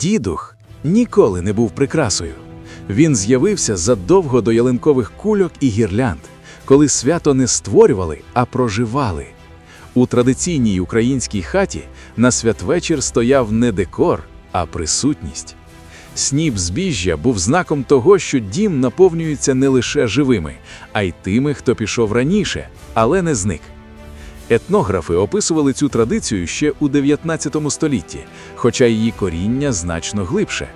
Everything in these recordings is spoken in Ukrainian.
Дідух ніколи не був прикрасою. Він з'явився задовго до ялинкових кульок і гірлянд, коли свято не створювали, а проживали. У традиційній українській хаті на святвечір стояв не декор, а присутність. Сніп збіжжя був знаком того, що дім наповнюється не лише живими, а й тими, хто пішов раніше, але не зник. Етнографи описували цю традицію ще у 19 столітті, хоча її коріння значно глибше.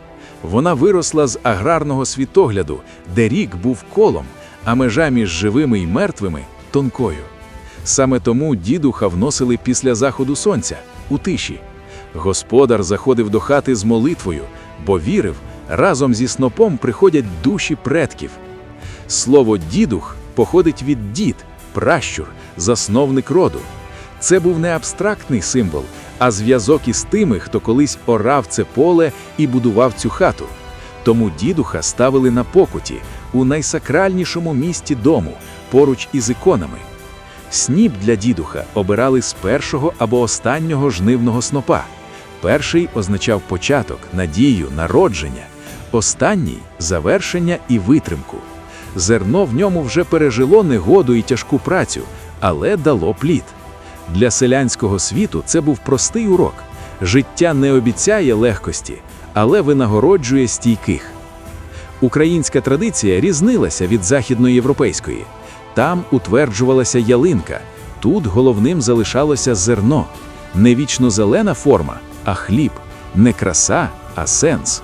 Вона виросла з аграрного світогляду, де рік був колом, а межа між живими і мертвими тонкою. Саме тому дідуха вносили після заходу сонця у тиші. Господар заходив до хати з молитвою, бо вірив, разом зі снопом приходять душі предків. Слово дідух походить від дід, пращур, засновник роду. Це був не абстрактний символ, а зв'язок із тими, хто колись орав це поле і будував цю хату. Тому дідуха ставили на покуті у найсакральнішому місті дому, поруч із іконами. Сніп для дідуха обирали з першого або останнього жнивного снопа. Перший означав початок, надію, народження, останній завершення і витримку. Зерно в ньому вже пережило негоду і тяжку працю, але дало плід. Для селянського світу це був простий урок. Життя не обіцяє легкості, але винагороджує стійких. Українська традиція різнилася від західноєвропейської. Там утверджувалася ялинка, тут головним залишалося зерно, не вічно зелена форма, а хліб, не краса, а сенс.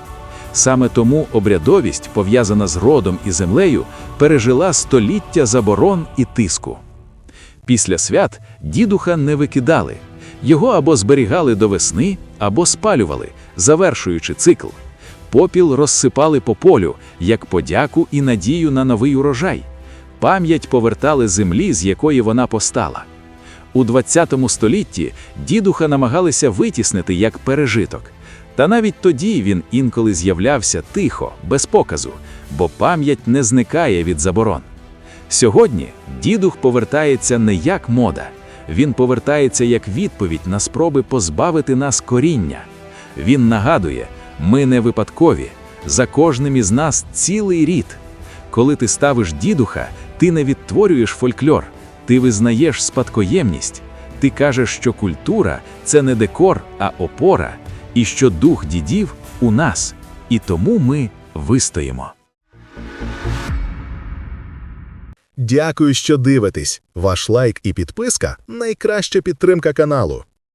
Саме тому обрядовість, пов'язана з родом і землею, пережила століття заборон і тиску. Після свят дідуха не викидали. Його або зберігали до весни, або спалювали, завершуючи цикл. Попіл розсипали по полю, як подяку і надію на новий урожай. Пам'ять повертали землі, з якої вона постала. У ХХ столітті дідуха намагалися витіснити як пережиток. Та навіть тоді він інколи з'являвся тихо, без показу, бо пам'ять не зникає від заборон. Сьогодні дідух повертається не як мода, він повертається як відповідь на спроби позбавити нас коріння. Він нагадує, ми не випадкові, за кожним із нас цілий рід. Коли ти ставиш дідуха, ти не відтворюєш фольклор, ти визнаєш спадкоємність, ти кажеш, що культура це не декор, а опора, і що дух дідів у нас, і тому ми вистоїмо. Дякую, що дивитесь. Ваш лайк і підписка найкраща підтримка каналу.